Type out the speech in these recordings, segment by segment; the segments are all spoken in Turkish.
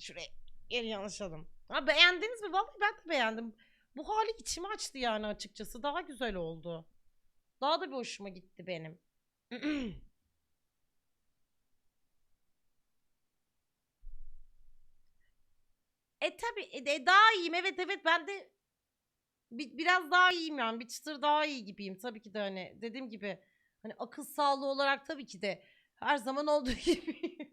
Şuraya yeri yanlışladım. Ha, beğendiniz mi? Vallahi ben de beğendim. Bu hali içimi açtı yani açıkçası. Daha güzel oldu. Daha da bir hoşuma gitti benim. E tabi e, daha iyiyim evet evet ben de bi- biraz daha iyiyim yani bir çıtır daha iyi gibiyim tabii ki de hani dediğim gibi hani akıl sağlığı olarak tabii ki de her zaman olduğu gibiyim.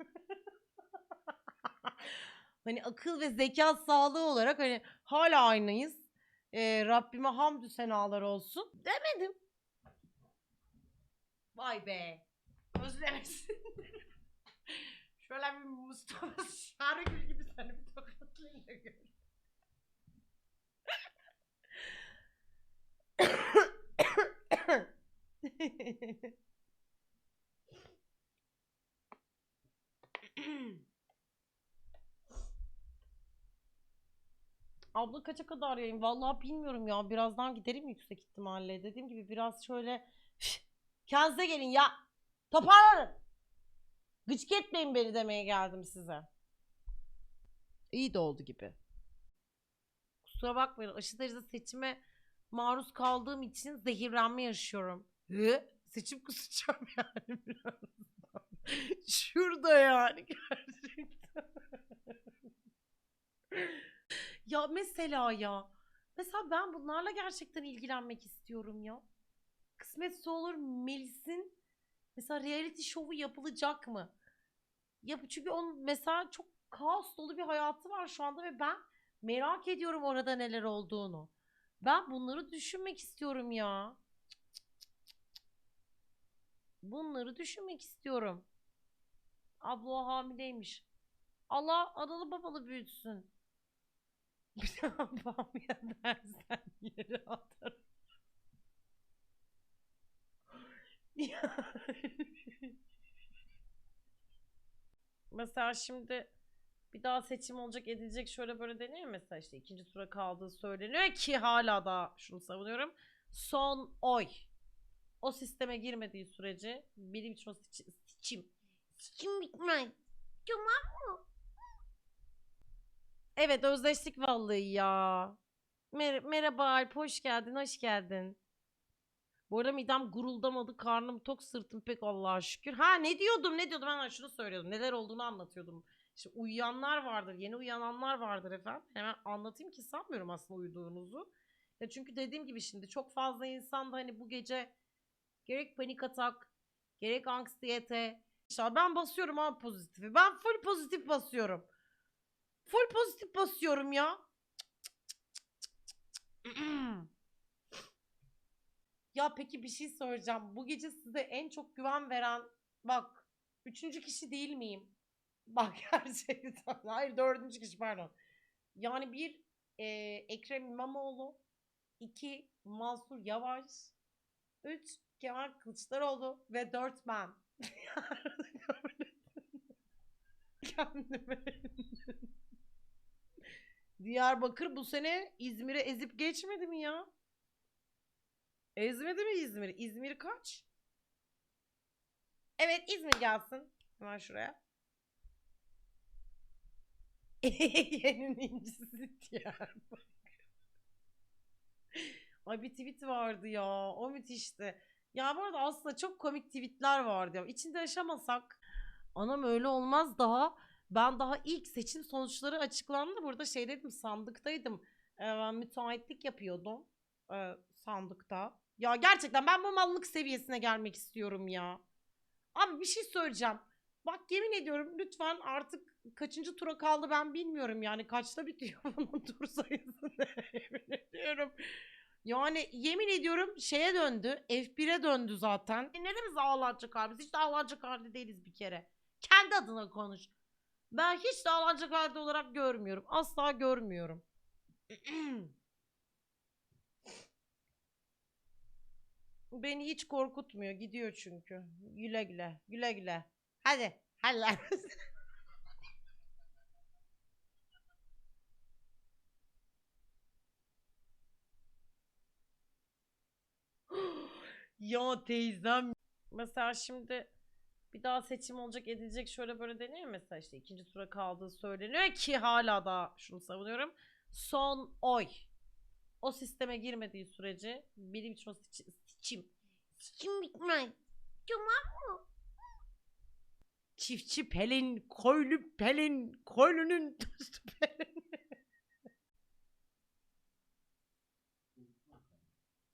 Hani akıl ve zeka sağlığı olarak hani hala aynıyız. Ee, Rabbime hamdü senalar olsun. Demedim. Vay be. Özlemesin. Şöyle bir Mustafa Sarıgül gibi seni bir tokatlayayım da gör. Abla kaça kadar yayın? Vallahi bilmiyorum ya. Birazdan giderim yüksek ihtimalle. Dediğim gibi biraz şöyle kendinize gelin ya. Toparlanın. Gıcık etmeyin beni demeye geldim size. İyi de oldu gibi. Kusura bakmayın aşırı derecede seçime maruz kaldığım için zehirlenme yaşıyorum. Hı? Seçim kusacağım yani birazdan. Şurada yani gerçekten. Ya mesela ya. Mesela ben bunlarla gerçekten ilgilenmek istiyorum ya. Kısmetse olur Melis'in mesela reality şovu yapılacak mı? Yap çünkü onun mesela çok kaos dolu bir hayatı var şu anda ve ben merak ediyorum orada neler olduğunu. Ben bunları düşünmek istiyorum ya. Bunları düşünmek istiyorum. Abla hamileymiş. Allah analı babalı büyütsün. Bir daha bamya dersen yere atarım. Ya. Mesela şimdi bir daha seçim olacak edilecek şöyle böyle deniyor mesela işte ikinci tura kaldığı söyleniyor ki hala da şunu savunuyorum. Son oy. O sisteme girmediği sürece benim için o seçim, seçim, bitmez. Tamam mı? Evet özleştik vallahi ya. Mer- merhaba Alp hoş geldin hoş geldin. Bu arada midem guruldamadı karnım tok sırtım pek Allah'a şükür. Ha ne diyordum ne diyordum ben şunu söylüyordum neler olduğunu anlatıyordum. İşte uyuyanlar vardır yeni uyananlar vardır efendim. Hemen anlatayım ki sanmıyorum aslında uyuduğunuzu. Ya çünkü dediğim gibi şimdi çok fazla insan da hani bu gece gerek panik atak gerek anksiyete. İşte ben basıyorum abi pozitifi. Ben full pozitif basıyorum. Full pozitif basıyorum ya. Ya peki bir şey soracağım. Bu gece size en çok güven veren bak üçüncü kişi değil miyim? Bak gerçekten. Hayır dördüncü kişi pardon. Yani bir e, Ekrem İmamoğlu, iki Mansur Yavaş, üç Kemal Kılıçdaroğlu ve dört ben. Kendime Diyarbakır bu sene İzmir'e ezip geçmedi mi ya? Ezmedi mi İzmir? İzmir kaç? Evet İzmir gelsin. Hemen şuraya. Yenin incisi Diyarbakır. Ay bir tweet vardı ya. O müthişti. Ya bu arada aslında çok komik tweetler vardı ya. İçinde yaşamasak. Anam öyle olmaz daha. Ben daha ilk seçim sonuçları açıklandı. Burada şey dedim sandıktaydım. Ee, müteahhitlik yapıyordum. Ee, sandıkta. Ya gerçekten ben bu mallık seviyesine gelmek istiyorum ya. Abi bir şey söyleyeceğim. Bak yemin ediyorum lütfen artık kaçıncı tura kaldı ben bilmiyorum yani kaçta bitiyor bunun tur sayısı ne yemin ediyorum. Yani yemin ediyorum şeye döndü F1'e döndü zaten. E neden biz ağlanacak halde? Hiç de ağlanacak halde değiliz bir kere. Kendi adına konuş. Ben hiç de ağlanacak halde olarak görmüyorum. Asla görmüyorum. Beni hiç korkutmuyor. Gidiyor çünkü. Güle güle. Güle güle. Hadi. Hadi ya teyzem. Mesela şimdi bir daha seçim olacak edilecek şöyle böyle deniyor mesela işte ikinci tura kaldığı söyleniyor ki hala da şunu savunuyorum. Son oy. O sisteme girmediği sürece benim için o seçim, seçim, seçim bitmez. Tamam mı? Çiftçi Pelin, koylu Pelin, koylunun dostu Pelin.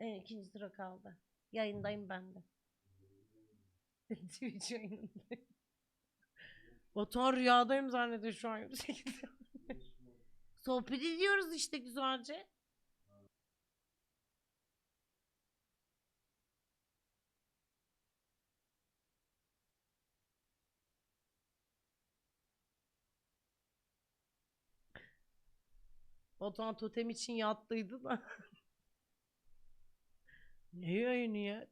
Evet, ikinci tura kaldı. Yayındayım ben de. Twitch yayınındayım. Batuhan rüyadayım zannediyor şu an yüksek. Sohbet ediyoruz işte güzelce. Batuhan totem için yattıydı da. ne yayını ya?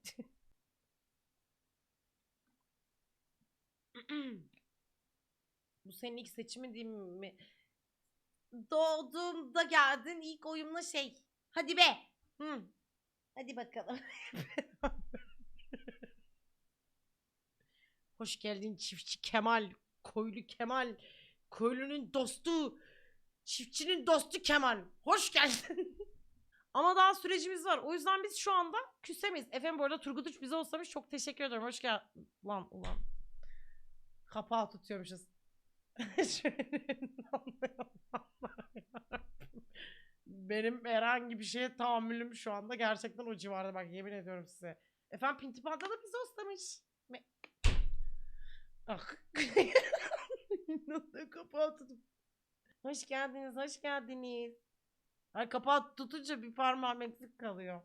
Bu senin ilk seçimin değil mi? Doğduğumda geldin ilk oyunla şey. Hadi be. Hı. Hadi bakalım. Hoş geldin çiftçi Kemal. Koylu Kemal. Koylunun dostu. Çiftçinin dostu Kemal. Hoş geldin. Ama daha sürecimiz var. O yüzden biz şu anda küsemeyiz. Efendim bu arada Turgut Uç bize olsamış çok teşekkür ederim. Hoş geldin. Ulan ulan. Kapağı tutuyormuşuz. Benim herhangi bir şeye tahammülüm şu anda gerçekten o civarda bak yemin ediyorum size. Efendim Pinti Panda da bize oslamış. Me- ah. Kapağı tutup. Hoş geldiniz, hoş geldiniz. Ay kapağı tutunca bir parmağım eksik kalıyor.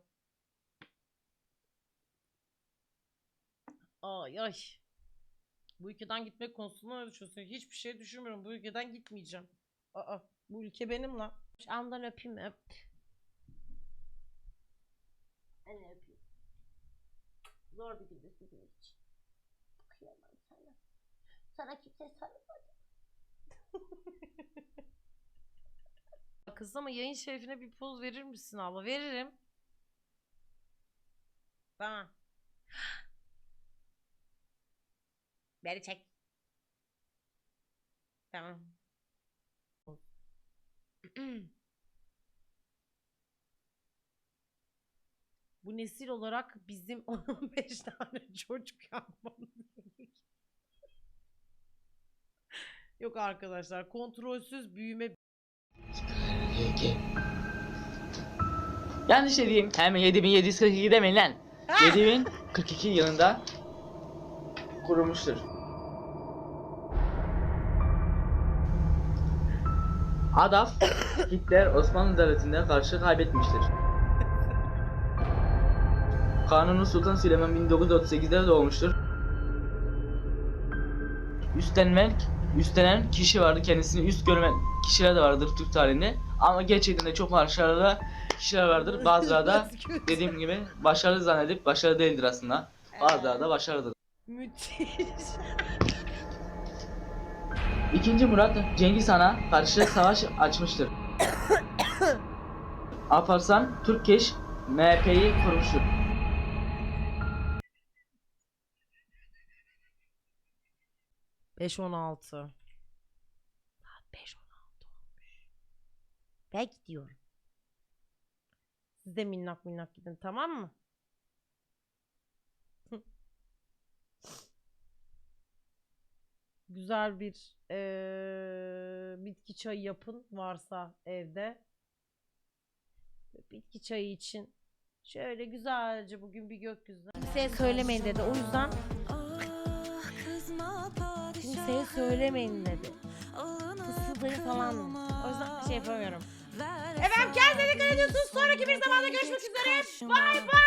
Ay ay. Bu ülkeden gitmek konusunda ne düşünüyorsun? Hiçbir şey düşünmüyorum. Bu ülkeden gitmeyeceğim. Aa, bu ülke benim lan. Şu andan öpeyim öp. Hani öpeyim. Zor bir gündü sizin için. Kıyamam sana. Sana kimse sarılmadı. Kız ama yayın şerefine bir poz verir misin abla? Veririm. Tamam. Beni çek. Tamam. Bu nesil olarak bizim 15 tane çocuk yapmamız gerek. Yok arkadaşlar kontrolsüz büyüme Yanlış dediğim hemen 7742 demeyin lan. 7042 yılında kurulmuştur. Adolf Hitler Osmanlı Devleti'ne karşı kaybetmiştir. Kanuni Sultan Süleyman 1938'de doğmuştur. Üstlenmek, üstlenen kişi vardı. Kendisini üst görme kişiler de vardır Türk tarihinde. Ama gerçekten de çok başarılı kişiler vardır. Bazıları da dediğim gibi başarılı zannedip başarılı değildir aslında. Bazıları da başarılıdır. Müthiş. İkinci Murat Cengiz Han'a karşı savaş açmıştır. Alparslan Türkeş MHP'yi kurmuştur. Beş on altı. Beş on altı olmuş. Ben gidiyorum. Siz de minnak minnak gidin tamam mı? Güzel bir eee, bitki çayı yapın varsa evde. Bitki çayı için şöyle güzelce bugün bir gökyüzüne. Kimseye söylemeyin dedi. O yüzden kimseye söylemeyin dedi. Fısıldayın falan. O yüzden bir şey yapamıyorum. Efendim kendinize dikkat ediyorsunuz. Sonraki bir zamanda görüşmek üzere. Bay bay.